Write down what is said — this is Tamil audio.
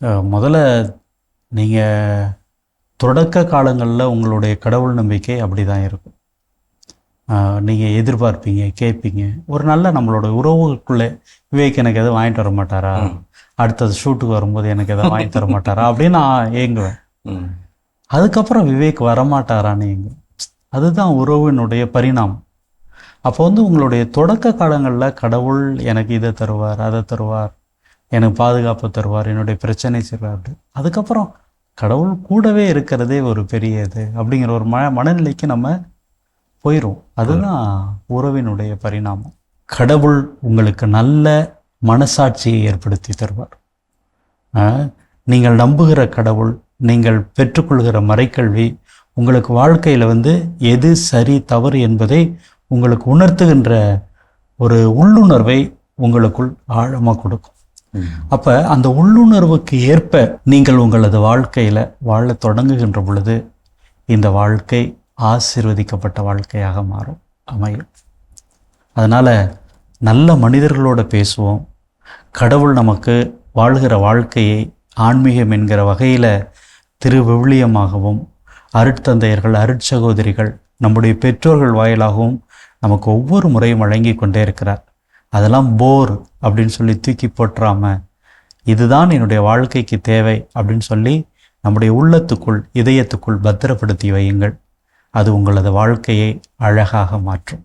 முதல்ல நீங்கள் தொடக்க காலங்களில் உங்களுடைய கடவுள் நம்பிக்கை அப்படி தான் இருக்கும் நீங்கள் எதிர்பார்ப்பீங்க கேட்பீங்க. ஒரு நல்ல நம்மளோட உறவுக்குள்ளே விவேக் எனக்கு எதுவும் வாங்கிட்டு வர மாட்டாரா? அடுத்தது ஷூட்டுக்கு வரும்போது எனக்கு எதாவது வாங்கி தர மாட்டாரா? அப்படின்னு நான் ஏங்குவேன். அதுக்கப்புறம் விவேக் வரமாட்டாரான்னு ஏங்குவேன். அதுதான் உறவினுடைய பரிணாமம். அப்போ வந்து உங்களுடைய தொடக்க காலங்களில் கடவுள் எனக்கு இதை தருவார் அதை தருவார் எனக்கு பாதுகாப்பு தருவார் என்னுடைய பிரச்சனை செய்வார். அப்படி அதுக்கப்புறம் கடவுள் கூடவே இருக்கிறதே ஒரு பெரிய இது அப்படிங்கிற ஒரு ம மனநிலைக்கு நம்ம போயிடும் அதுதான் உறவினுடைய பரிணாமம். கடவுள் உங்களுக்கு நல்ல மனசாட்சியை ஏற்படுத்தி தருவார். நீங்கள் நம்புகிற கடவுள் நீங்கள் பெற்றுக்கொள்கிற மறைக்கல்வி உங்களுக்கு வாழ்க்கையில் வந்து எது சரி தவறு என்பதை உங்களுக்கு உணர்த்துகின்ற ஒரு உள்ளுணர்வை உங்களுக்குள் ஆழமாக கொடுக்கும். அப்போ அந்த உள்ளுணர்வுக்கு ஏற்ப நீங்கள் உங்களது வாழ்க்கையில் வாழத் தொடங்குகின்ற பொழுது இந்த வாழ்க்கை ஆசிர்வதிக்கப்பட்ட வாழ்க்கையாக மாறும் அமையும். அதனால் நல்ல மனிதர்களோட பேசுவோம். கடவுள் நமக்கு வாழ்கிற வாழ்க்கையை ஆன்மீகம் என்கிற வகையில் திருவிவிலியமாகவும் அருட்தந்தையர்கள் அருட்சகோதரிகள் நம்முடைய பெற்றோர்கள் வாயிலாகவும் நமக்கு ஒவ்வொரு முறையும் வழங்கி கொண்டே இருக்கிறார். அதெல்லாம் போர் அப்படின்னு சொல்லி தூக்கி போட்டுறாம இதுதான் என்னுடைய வாழ்க்கைக்கு தேவை அப்படின்னு சொல்லி நம்முடைய உள்ளத்துக்குள் இதயத்துக்குள் பத்திரப்படுத்தி வையுங்கள். அது உங்களது வாழ்க்கையை அழகாக மாற்றும்.